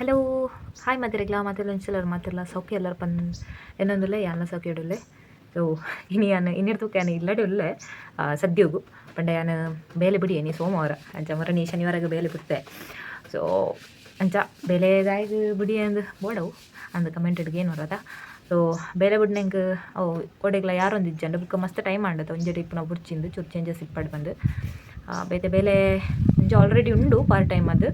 Hello, hi ಮಾತಿರಗ್ಲ ಮಾತೆಲ್ಲ ಒಂಚಲರ್ ಮಾತೆಲ್ಲ ಸೌಖ್ಯ ಎಲ್ಲರ ಪನ್ ಏನೊಂದುಲ್ಲೆ ಯಾನ ಸೌಖ್ಯ ಇಡುಲ್ಲೆ? ಸೊ ಇನಿ ಯಾನು ಇನ್ನಿಡ್ತು ಯಾನು ಇಲ್ಲಡೆ ಉಲ್ಲೆ ಸದ್ಯೋಗು ಪಂಡ ಯಾನು ಬೇಲೆ ಬಿಡಿ ನೀ ಸೋಮವಾರ. ಅಂಚ ಮರ ನೀ ಶನಿವಾರಗೆ ಬೇಲೆ ಬಿಡ್ತೆ. ಸೊ ಅಂಚ ಬೇಲೆದಾಯ್ಗ ಬಿಡಿ ಅಂದು ಬೋಡವು. ಅಂದು ಕಮೆಂಟ್ ಇಡ್ಗೆ ಏನು ಸೋ ಸೊ, ಬೇಲೆ ಬಿಡ್ನಂಗೆ ಅವು ಕೊಡೆಗ್ಲ ಯಾರೊಂದು ಇಜ್ಜಂಡು? ಬುಕ್ಕ ಮಸ್ತ್ ಟೈಮ್ ಆಂಡದ ಒಂಜಡಿ ಇಪ್ಪು ನಾವು ಬುಡ್ಚಿಂದು, ಚೂರು ಚೇಂಜಸ್ ಇಪ್ಪಡು ಬಂದು. ಬೇತೆ ಬೇಲೆ ಆಲ್ರೆಡಿ ಉಂಡು ಪಾರ್ಟ್ ಟೈಮ್ ಅದು.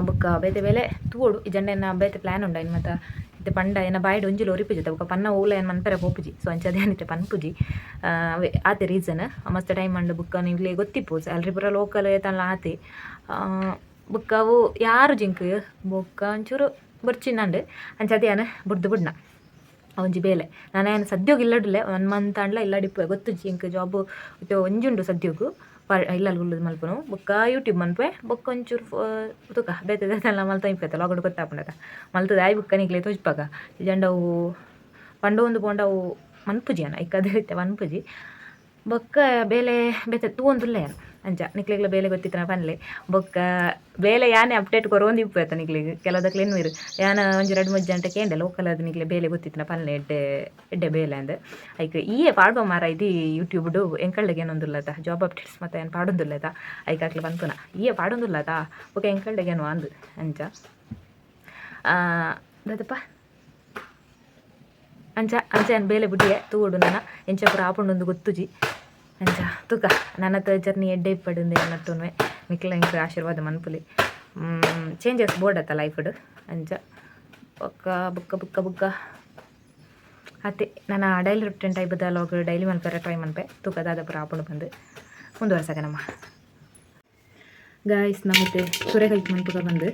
ಬೊಕ್ಕ ಬೇತೆ ಬೇಲೆ ತೂವೋಡು ಈ ಜಂಡ ಬೇತೆ ಪ್ಲ್ಯಾನ್ ಉಂಡ ಇನ್ನು ಮತ್ತು ಇತ್ತೆ ಪಂಡ ಏನ ಬಾಯ್ಡ್ ಒಂಜಿಲು ಒರಿಪುಜಿ ಬೊಕ ಪನ್ನ ಊಲ ಏನು ಮನ್ಪೆರೆ ಪೋಪುಜಿ ಸೊ ಅಂಚ ಅದೇನಿತ್ತೆ ಪನ್ಪುಜಿ ಅವೇ ಆತೆ ರೀಸನ್ ಮಸ್ತ್ ಟೈಮ್ ಅಂಡು ಬುಕ್ಕ ನಿಂಗ್ಲೆ ಗೊತ್ತಿಪ್ಪು ಸ್ಯಾಲ್ರಿ ಪೂರ ಲೋಕಲ್ ಏತಲ್ಲ ಆತೆ ಬುಕ್ಕ ಅವು ಯಾರು ಜಿಂಕ್ ಬೊಕ್ಕ ಒಂಚೂರು ಬರ್ಚಿನಂಡು ಅಂಚ ಅದೇನ ಬುಡ್ದು ಬುಡ್ನ ಒಂಜಿ ಬೇಲೆ ನಾನೇನು ಸದ್ಯೋಗ ಇಲ್ಲಡಿಲ್ಲ ಒನ್ ಮಂತ್ ಅಂಡ್ಲ ಇಲ್ಲಡಿಪ್ಪು ಗೊತ್ತು ಜಿಂಕ್ ಜಾಬ್ ಒಂಜುಂಡು ಸದ್ಯೋಗು ಇಲ್ಲಲ್ಲಿ ಉಳ್ಳದು ಮಲ್ಪನು. ಬೊಕ್ಕ ಯೂಟ್ಯೂಬ್ ಮನ್ಪೆ ಬೊಕ್ಕ ಒಂಚೂರು ತೂಕ ತುಕ ಬೇತದೆಲ್ಲ ಮಲ್ತ ಇಪ್ಪತ್ತ ಲಾಗಡ್ ಗೊತ್ತಾಪುಂಡದ. ಮಲ್ತದ ಆಯ್ ಬುಕ್ಕ ನಿಕ್ಲೆ ತೋಜ್ಪಾಗ. ಜಂಡವು, ಪಂಡ ಒಂದು ಪೋಂಡವು ಮನ್ಪುಜಿ ಅನ್ನ ಇಕ್ಕದೇ ರೀತಿ ಮನ್ಪುಜಿ. ಬೊಕ್ಕ ಬೇಲೆ, ಬೇತೆ ತೂವೊಂದುಲ್ಲೆ ಯಾನು ಅಂಚ ನಿಕ್ಲೆಗ್ಲ ಬೇಲೆ ಗೊತ್ತಿತ್ತನ ಪನ್ಲೆ? ಬೊಕ್ಕ ಬೇಲೆ ಯಾನೆ ಅಪ್ಡೇಟ್ ಕೊರೊಂದು ಇಪ್ಪು ಆಯ್ತು ನಿಕ್ಲಿಗೆ, ಕೆಲವುದಕ್ಲೆ ಏನು ಇರು. ಯಾನ ಒಂಜಿ ಎರಡು ಮೂರು ಗಂಟೆ ಲೋಕಲ್ ಅದು ನಿಕ್ಲೆ ಬೇಲೆ ಗೊತ್ತಿತ್ತನ ಪನ್ಲೆ ಎಡ್ಡೆ ಎಡ್ಡೆ ಬೇಲೆ ಅಂದ್. ಐಕ್ ಈಯೆ ಪಾಡುವ ಮಾರ ಇದು ಯೂಟ್ಯೂಬ್ಡು ಎಂಕಳ್ಳಿಗೆ ಏನೊಂದುಲ್ಲದ ಜಾಬ್ ಅಪ್ಡೇಟ್ಸ್ ಮತ್ತೆ ಏನು ಪಾಡೊಂದುಲ್ಲದ? ಐಕ್ ಹಾಕ್ಲಿ ಬಂಪುನ ಈಯೆ ಪಾಡೊಂದುಲ್ಲದ ಬೊಕ ಎಂಕಳ್ಳಿಗೆ ಏನು ಅಂದು ಅಂಚ ದದಪ್ಪ? ಅಂಚ ಅಂಚ ಏನು ಬೇಲೆ ಬುಡ್ಡಿಯೆ ತೂಡು ನನ್ನ ಎಂಚ ಪೂರ ಗೊತ್ತುಜಿ. ತುಕ. ನನ್ನ ಹತ್ರ ಜರ್ನಿ ಎಡ್ಡೆ ಇಪ್ಪಡುಂದೆ ಅನ್ನಟ್ಟುನ್ವೆ ಮಿಕ್ಲ ಇಂಕ ಆಶೀರ್ವಾದ ಮನ್ಪುಲಿ. ಚೇಂಜಸ್ ಬೋರ್ಡ್ ಆತ ಲೈಫ್ಡ್ ಅಂಚ ಬೊಕ್ಕ, ಬುಕ್ಕ ಬುಕ್ಕ ಬುಕ್ಕ. ಅತ್ತೆ ನಾನು ಡೈಲಿ ರೊಟ್ಟೆನ್ ಟೈಪ್ ಲಾಗ್ ಡೈಲಿ ಮಲ್ಪೆರೆ ಟ್ರೈ ಮನ್ಪೆ. ತೂಕದಾದ ಪೂರ ಆಪುಂಡು ಬಂದು ಮುಂದುವರ್ಸಕ ನಮ್ಮ. ಗಾಯ್ಸ್ ನಮ್ಮತ್ತೆ ಸೂರ್ಯಕಾಯಿ ಮನ್ಪುಗ ಬಂದು.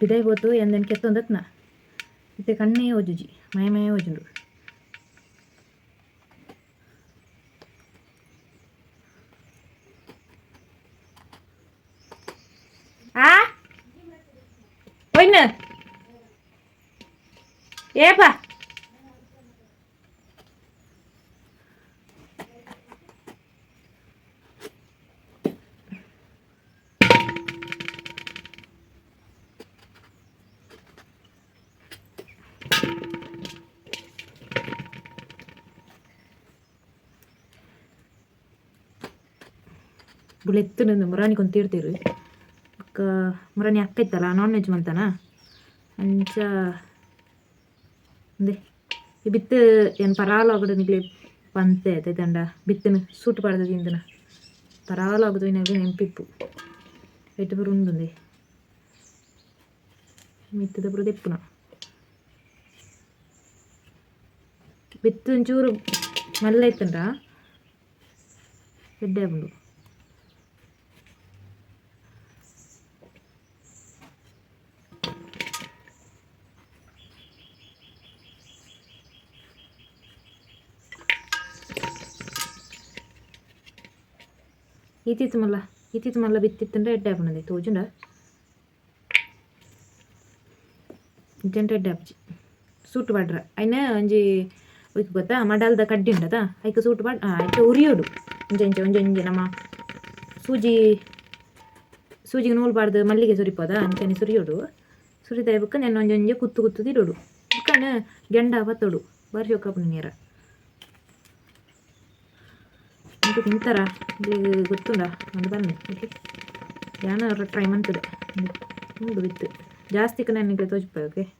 ಬಿದೈ ಹೋತು ಎಂದೆನ್ ಕೆತ್ತೊಂದತ್ನ ಇತ್ತೆ ಕಣ್ಣೇ ಓಜುಜಿ, ಮಯ ಮಯ ಓಜುಂಡು. ಏಪ ಬುಳೆತ್ತುನಿಂದ ಮುರಾನಿ ಕೊಂತೀರ್ತೀರು ಅಕ್ಕ ಮುರಾನಿ ಅಕ್ಕ ಇತ್ತಲ್ಲ ನಾನ್ ವೆಜ್ ಮಂತನ ಅಂಚ ಅಂದೆ ಈ ಬಿತ್ತು ಏನು ಪರಾಲು ಆಗಡು ನಿಗ್ಲಿ ಪಂತೆ ಐತೆ ದಂಡ ಬಿತ್ತನು ಸೂಟ್ ಪಡೆದ ತಿಂದನ ಪರಾಲು ಆಗದು ಇನ್ನಾಗ ನೆಂಪಿಪ್ಪು ಎಟ್ಟು ಬರು ಉಂಡುಂದೆ ಮಿತ್ತದ ಬರು ತೆಪ್ಪುನ ಬಿತ್ತು ಒಂಚೂರು ಮಲ್ಲ ಎಡ್ಡೆ ಬಂದು ಈತಿತ್ತು ಮಲ್ಲ ఎడ్ ಮಲ್ಲ ఉన్నది ತೋಜುಂಡ ಜಂಟ ಎಡ್ಡೆ ಹಾಪ್ಜಿ ಸೂಟ್ ಬಾಡ್ರ. ಐನ ಒಂಜಿ ಒಯ್ಕ್ ಗೊತ್ತಾ, ಮಡಲ್ದ ಕಡ್ಡಿ ಉಂಡದ ಐಕ ಸೂಟ್ ಬಾಡ್ ಐಕ ಉರಿಯೋಡು. ಒಂಜಿ ಒಂಜಿ ಒಂಜಿ ಒಂಜಿ ನಮ್ಮ ಸೂಜಿ, ಸೂಜಿಗೆ ನೂಲು ಬಾಡ್ದು ಮಲ್ಲಿಗೆ ಸುರಿಪೋದ ಅಂಚನೆ ಸುರಿಯೋಡು. ಸುರಿದ ಬುಕ್ಕ ನೆನ್ನ ಒಂಜಿ ಒಂಜಿ ಕುತ್ತು ಕುತ್ತು ತಿರೋಡು ಬುಕ್ಕನ ಗೆಂಡ ಬತ್ತೋಡು ಬಾರಿ ಒಕ್ಕಪ್ಪನ ನೀರ ಇದು ತಿಂತಾರ? ಗೊತ್ತುಂಡ ಒಂದು ಬನ್ನಿ, ಇಲ್ಲಿ. ಯಾನ ಟ್ರೈ ಮಾಡ್ತದೆ ಹಿಂಗೆ ಬಿತ್ತು. ಜಾಸ್ತಿ ನನಗೆ ತೋಜ್ಪ ಓಕೆ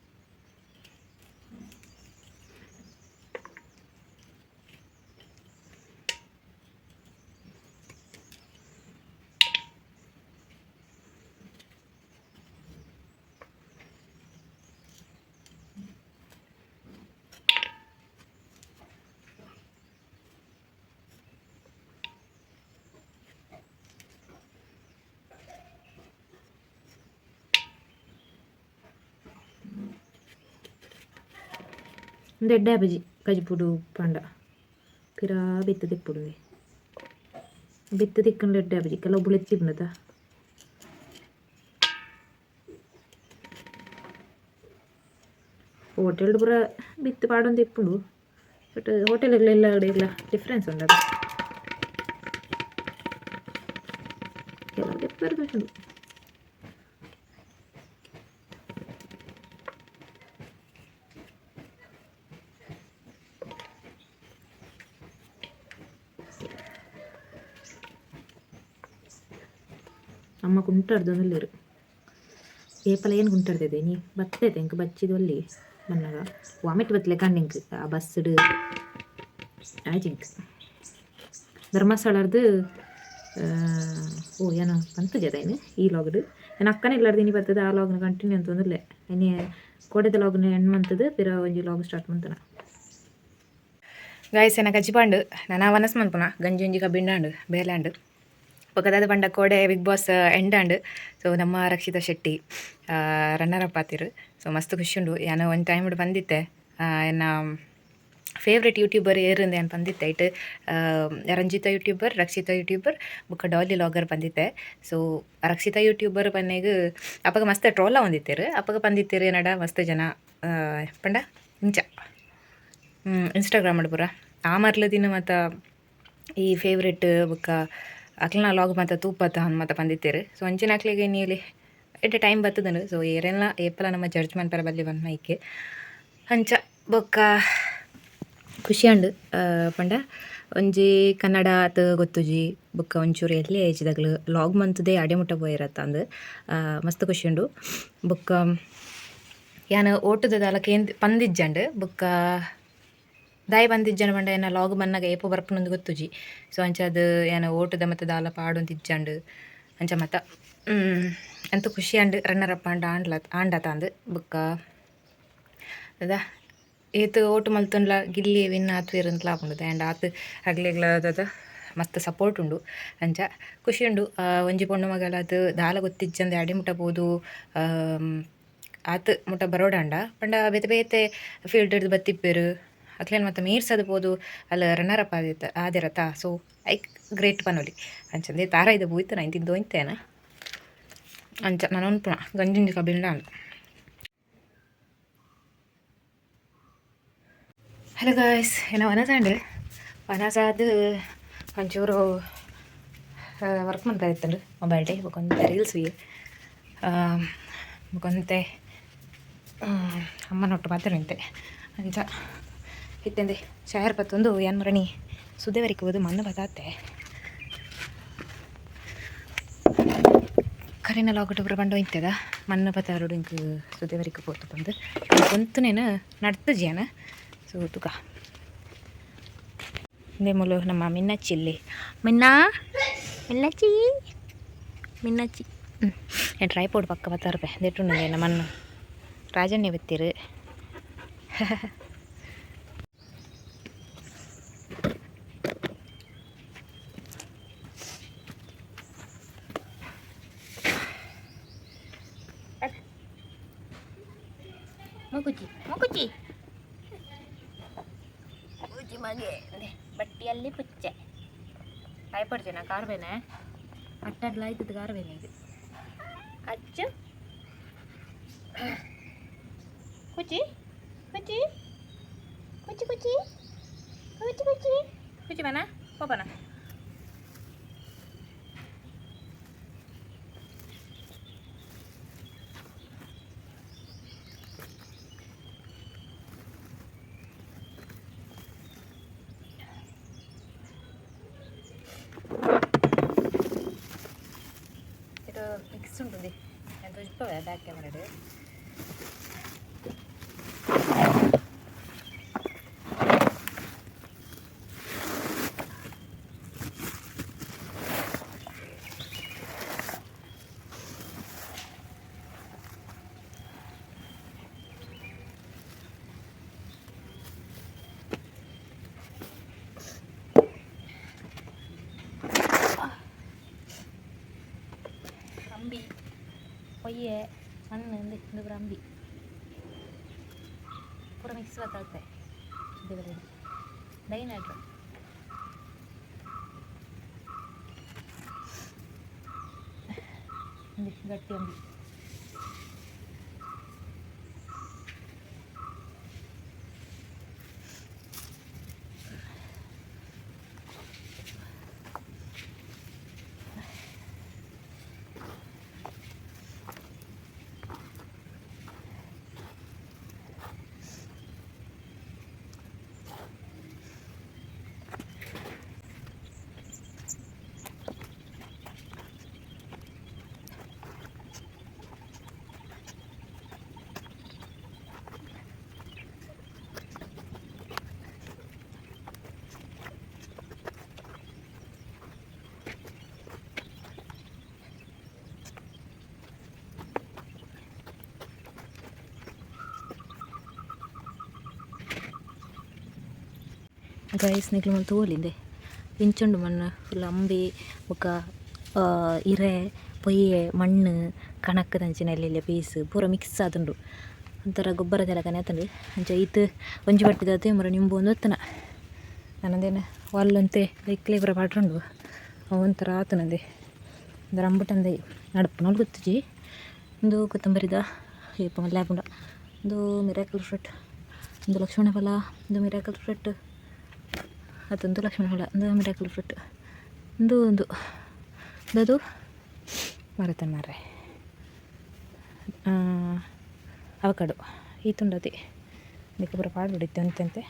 ಒಂದು ಎಡ್ಡೆ ಬಜಿ ಕಜಿಪುಡು ಪಂಡ ಪಿರಾ ಬಿತ್ತು ತಿಪ್ಪುಡು ಬಿತ್ತು ತಿಕ್ಕಂಡು ಎಡ್ಡೆ ಬಜಿ ಕೆಲವು ಬುಳೆತ್ತಿ ಬಂದದ ಹೋಟೆಲ್ ಪೂರ ಬಿತ್ತು ಪಾಡೊಂದು ತಿಪ್ಪುಂಡು ಬಟ್ ಹೋಟೆಲ್ಗಳೆಲ್ಲ ಇಲ್ಲ ಡಿಫ್ರೆನ್ಸ್ ಉಂಡದು ಕೆಲವು ಸೂಪರ್ ಖುಷಿ ಅಮ್ಮ ಕುಂಟಾಡ್ದೊಂದಲ್ಲಿರು ಏಪಲ ಏನು ಕುಂಟಾಡ್ತಿದ್ದೆ ನೀ? ಬರ್ತೈತೆ ಇಂಕ ಬಚ್ಚಿದ ಅಲ್ಲಿ ಮನ್ನಾಗ ವಾಮಿಟ್ ಬತ್ತಲೆ ಕಣ್ಣಿಂಕ್ ಆ ಬಸ್ಡ್ ಆಯ್ತಿಂಕ್ ಧರ್ಮಸ್ಥಳದ್ದು ಓ, ಏನೋ ಪಂತ ಜದೇನು ಈ ಲಾಗ್ಡ್ ನಾನು ಅಕ್ಕನೇ ಇಲ್ಲಾರ್ದು ಇನಿ ಬರ್ತದೆ, ಆ ಲಾಗ್ನ ಕಂಟಿನ್ಯೂ ಅಂತ ಒಂದಿಲ್ಲ ಇನಿ ಕೋಡೆದ ಲಾಗ್ನ ಎಂಡ್ ಮಂತದ ಪಿರ ಒಂಜಿ ಲಾಗ್ ಸ್ಟಾರ್ಟ್ ಮಂತನ. ಗಾಯ್ಸ್ ಏನ ಕಚ್ಚಿಪಾಂಡು ನಾನು ವನಸ್ ಮನ್ಪುನ ಗಂಜಿ, ಒಂಜಿ ಕಬ್ಬಿಂಡಾಂಡು ಬೇಲಾಂಡು ಪಕ್ಕದಾದ ಪಂಡ ಕೋಡೆ ಬಿಗ್ ಬಾಸ್ ಎಂಡಾಂಡ್ ಸೊ ನಮ್ಮ ರಕ್ಷಿತಾ ಶೆಟ್ಟಿ ರನ್ನರ್ ಅಪ್ ಆತಿರು. ಸೊ ಮಸ್ತ್ ಖುಷಿ ಉಂಡು. ಯಾನ ಒಂದು ಟೈಮ್ ಬಂದಿತ್ತೆ. ಎನ್ನ ಫೇವ್ರೆಟ್ ಯೂಟ್ಯೂಬರ್ ಏರಿಂದ ಏನು ಬಂದಿತ್ತೆ. ಇಟ್ಟು ರಂಜಿತಾ ಯೂಟ್ಯೂಬರ್ ರಕ್ಷಿತಾ ಯೂಟ್ಯೂಬರ್ ಬುಕ್ಕ ಡಾಲಿ ಲಾಗರ್ ಬಂದಿತ್ತೆ. ಸೊ ರಕ್ಷಿತಾ ಯೂಟ್ಯೂಬರ್ ಬನ್ನೆಗ್ ಅಪ್ಪಾಗ ಮಸ್ತ್ ಟ್ರೋಲ ಹೊಂದಿತ್ತೇರು. ಅಪ್ಪಾಗ ಬಂದಿತ್ತೀರಿ ಏನಡ, ಮಸ್ತ್ ಜನ ಪಂಡ ಇಂಚ ಇನ್ಸ್ಟಾಗ್ರಾಮ್ ಪೂರ. ಆ ಮರ್ಲ ದಿನ ಮತ್ತು ಈ ಫೇವ್ರೆಟ್ ಬುಕ್ಕ ಅಕ್ಲನ ಲಾಗ್ ಮತ್ತು ತೂಪತ್ತ ಹನ್ ಮತ್ತು ಬಂದಿತ್ತೇರಿ. ಸೊ ಅಂಚಿನ ಅಕ್ಲಿಗೆ ನೀಲಿ ಎಟ್ ಟೈಮ್ ಬರ್ತದನು ಸೊ ಏರೆಲ್ಲ ಏಪಲ ನಮ್ಮ ಜಡ್ಜ್ಮೆಂಟ್ ಪರ ಬಲ್ಲಿ ಬಂದ ಮೈಕೆ ಅಂಚ ಬೊಕ್ಕ ಖುಷಿ ಅಂಡು ಪಂಡ. ಒಂಜಿ ಕನ್ನಡ ಆತ್ ಗೊತ್ತುಜಿ ಬೊಕ್ಕ ಒಂಚೂರು ಎಲ್ಲೇ ಏಜ್ದಾಗ್ಲು ಲಾಗ್ ಮಂತದೇ ಅಡೆಮುಟ್ಟ ಬೋಯಿರತ್ತ ಅಂದು. ಮಸ್ತ್ ಖುಷಿ ಉಂಡು. ಬೊಕ್ಕ, ಯಾನು ಓಟದ ದಾಲ ಕೇಂದ್ ಪಂದಿಜ್ಜಂಡು. ಬೊಕ್ಕ ದಾಯಿ ಬಂದಿಜ್ಜನ ಪಂಡ ಏನ ಲಾಗ್ ಬನ್ನಾಗ ಏಪು ಬರ್ಪನೊಂದು ಗೊತ್ತುಜಿ. ಸೊ ಅಂಚ ಅದು ಏನ ಓಟದ ಮತ್ತು ದಾಲ ಪಾಡೊಂದು ಇಜ್ಜಂಡು ಅಂಚ ಮತ್ತ ಅಂತೂ ಖುಷಿ ಅಂಡ್ ರನ್ನರ್ ಅಪ್ ಅಂಡ್ ಆಂಡ್ಲ ಆಂಡ ತಾಂದು ಬುಕ್ಕ. ಅದ, ಏತು ಓಟು ಮಲ್ತೊಂಡ್ಲ, ಗಿಲ್ಲಿ ವಿನ್ ಆತು ಇರಂತ ಲಾಪುಂಡು ಆ್ಯಂಡ್ ಆತ್ ಹಗ್ಲಿಗ್ಲದ ಮಸ್ತ್ ಸಪೋರ್ಟ್ ಉಂಡು. ಅಂಚ ಖುಷಿ ಉಂಡು. ಒಂಜಿ ಪೊಣ್ಣು ಮಗಳದು ದಾಲ ಗೊತ್ತಿಜ್ಜಂದು ಅಡಿ ಮುಟ್ಟಬೋದು ಆತ್ ಮುಟ್ಟ ಬರೋಡಾಂಡ ಪಂಡ ಬೇತೆ ಬೇತೆ ಫೀಲ್ಡ್ ಬತ್ತಿಪ್ಪೇರು. ಅಕ್ಲೇನು ಮತ್ತೆ ಮೀರ್ಸದು ಪೋದು ಅಲ್ಲ ರನ್ನರ್ ಅಪ್ ಆದಿತ್ತ ಆದಿರತ್ತ? ಸೊ ಐಕ್ ಗ್ರೇಟ್ ಪನೋಲಿ ಅಂಚಂದೆ ತಾರ ಇದು ಬೂಯ್ತು, ನಾ ತಿಂದು ಹೋಯ್ತೇನೆ ಅಂಚ, ನಾನು ಉಂಟು ಗಂಜಿನ ಕಬ್ಬಿಂಡ ಅಂದ ಹಲೋ ಗಾಯ್ಸ್ ಏನೋ ವನಸ ವನಸಾದ ಒಂಚೂರು ವರ್ಕ್ ಮಾಡ್ತಾ ಇತ್ತಂಡು ಮೊಬೈಲ್ ಡೇ ಬೊಕೊಂತೆ ರೀಲ್ಸ್ ವಿ ಬೊಕೊಂತೆ ಅಮ್ಮನೊಟ್ಟು ಮಾತ್ರ ನಿಂತೆ ಅಂಚ ಇತ್ತಂದೆ ಶಾಯರ್ ಪತ್ತೊಂದು ಏನ್ ಮರಣಿ ಸುದೇವರಿಗೆ ಹೋದು ಮಣ್ಣು ಬತಾತೆ ಕರೆನ ಲಾಗಟ್ ಒಬ್ಬರು ಬಂಡು ಇಂತದ ಮಣ್ಣು ಬತ್ತಾರೋಡು ಇಂಕ್ ಸುದೇವರಿಗೆ ಪೋತು ಬಂದು ಕೊಂತನೇನು ನಡ್ತು ಜೇನ ಸೊ ತುಕ. ಇಂದೇ ಮೂಲ ನಮ್ಮ ಮಿನ್ನಚ್ಚಿ ಇಲ್ಲಿ. ಮಿನ್ನಾ? ಮಿನ್ನಚ್ಚಿ? ಮಿನ್ನಚ್ಚಿ. ಹ್ಞೂ ಏನು ಟ್ರೈಪೋಡ್ ಪಕ್ಕ ರೂಪಾಯಿ ದೆಟ್ಟು ನಮ್ಮ ಮಣ್ಣು ರಾಜನ್ನೇ ಬತ್ತೀರು. ಭಯಪಡ್ತೇನೆ ಕಾರ್ಬೇನೆ ಅಟ್ಟಡ್ಲ ಆಯ್ತದ ಕಾರ್ಬೇನೆ ಇದು ಅಚ್ಚು ಕುಚಿ ಕುಚಿ ಕುಚಿ ಕುಚಿ ಕುಚಿ ಕುಚಿ ಕುಚಿ ಬನ ಹೋಗೋಣ మస్తు ఉంటుంది ఎంత చూసుకోవే బ్యాక్ కెమెరాడు ಹೊಯ್ಯೆ ಮಣ್ಣು ಇಂದು ಇಂದು ಅಂಬಿ ಪೂರ ಮಿಕ್ಸ್ ಗೊತ್ತಾಗುತ್ತೆ ದೇವರೇ ಡೈನಾಡ್ರು ಅಂಬಿ ಗಟ್ಟಿ ಅಂಬಿ ಗೈಸ್ ನಿಕ್ಲು ಮಲ್ ತೋಲಿಂದೆ ಇಂಚುಂಡು ಮಣ್ಣು ಫುಲ್ ಅಂಬಿ ಬೊಕ ಇರೆ, ಪೊಯ್ಯೆ, ಮಣ್ಣು ಕಣಕ್ಕದಂಚಿನ ಎಲ್ಲೆಲ್ಲ ಪೀಸ್, ಪೂರ ಮಿಕ್ಸ್ ಆತುಂಡು. ಒಂಥರ ಗೊಬ್ಬರದೆಲ್ಲ ಆತುಂಡು. ಅಂಚ ಈತ್ ಒಂಜಿ ಬಟ್ಟಿದ ಮರ ನಿಂಬು ಒಂದು ಒತ್ತನ ನನ್ನದೇನು ಒಲ್ಲೊಂತೆ ಇಕ್ಲೆ ಪೂರ ಪಾಟ್ರಂಡು ಒಂಥರ ಆತನದೆ ಒಂದು ರಂಬುಟಂದೆ ನಡಪನೋಳು ಗೊತ್ತಿಜಿ ಒಂದು ಕೊತ್ತಂಬರಿದ ಏಪ ಮಲ್ಲೆ ಹಾಕೊಂಡ. ಒಂದು ಮಿರಾಕಲ್ ಫ್ರೂಟ್ ಒಂದು ಲಕ್ಷ್ಮಣ ಫಲ, ಒಂದು ಮಿರಾಕಲ್ ಫ್ರೂಟ್ ಅದೊಂದು ಲಕ್ಷ್ಮಣ ಹುಳ ಒಂದು ಮಿರಾಕಲ್ ಫ್ರೂಟ್, ಒಂದು ಒಂದು. ಅದು ಮರತನ ಮಾರ್ರೆ. ಅವಕಾಡು, ಈ ತುಂಡತಿ. ಇದಕ್ಕೆ ಬರೋ ಪಾಡು ಬಿಡುತ್ತೆ ಅಂತಂತೆ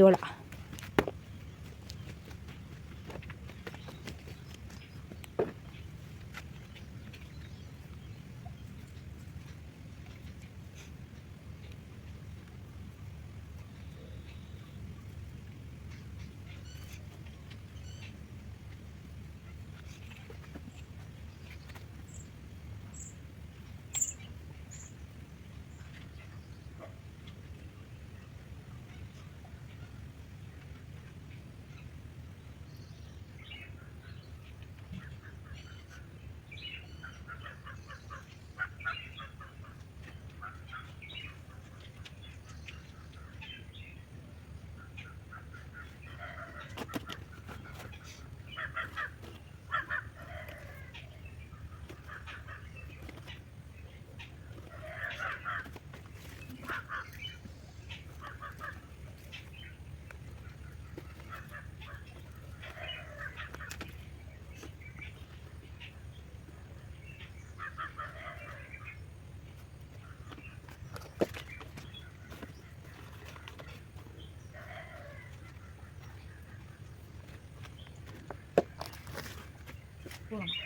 ಜೋಳ. ಗಾಯ್ಸ್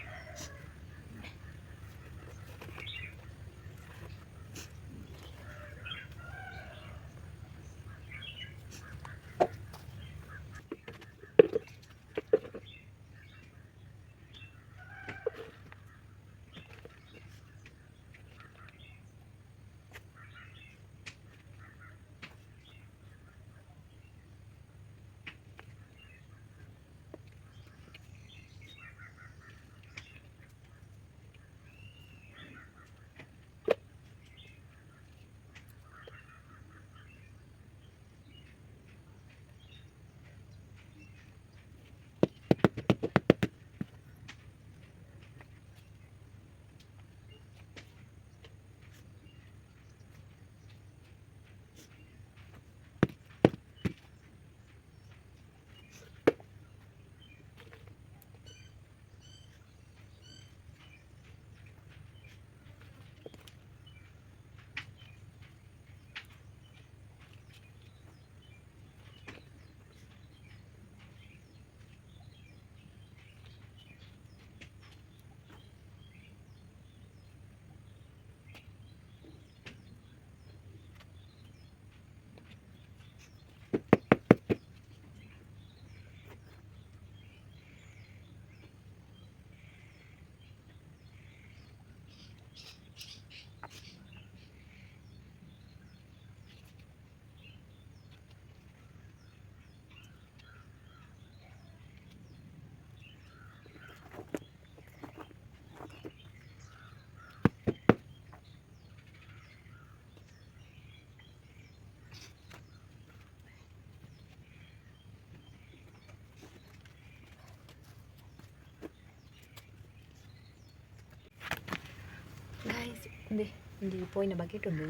ಇದೆ ಒಂದು ಪೋಯಿನ ಬಕೆಟ್ ಉಂಡು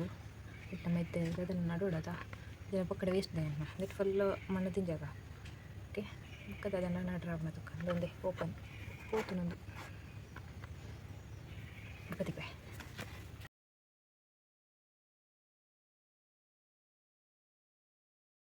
ಇಟ್ಟ ಮೆತ್ತೆ ಅದನ್ನು ನಡೋಡದ ಇದರ ಪಕ್ಕಡೆ ವೇಸ್ಟ್ ದಾಯನ್ನ ಅದಕ್ಕೆ ಫುಲ್ ಮಣ್ಣು ತಿಂಜಾಗ ಓಕೆ ಪಕ್ಕದ ಅದನ್ನು ನಡ್ರ ಮತ್ತಕ್ಕೆ ಅದೊಂದೇ ಓಪನ್ ಓಪನ್ ಒಂದು ಬದಿಗೆ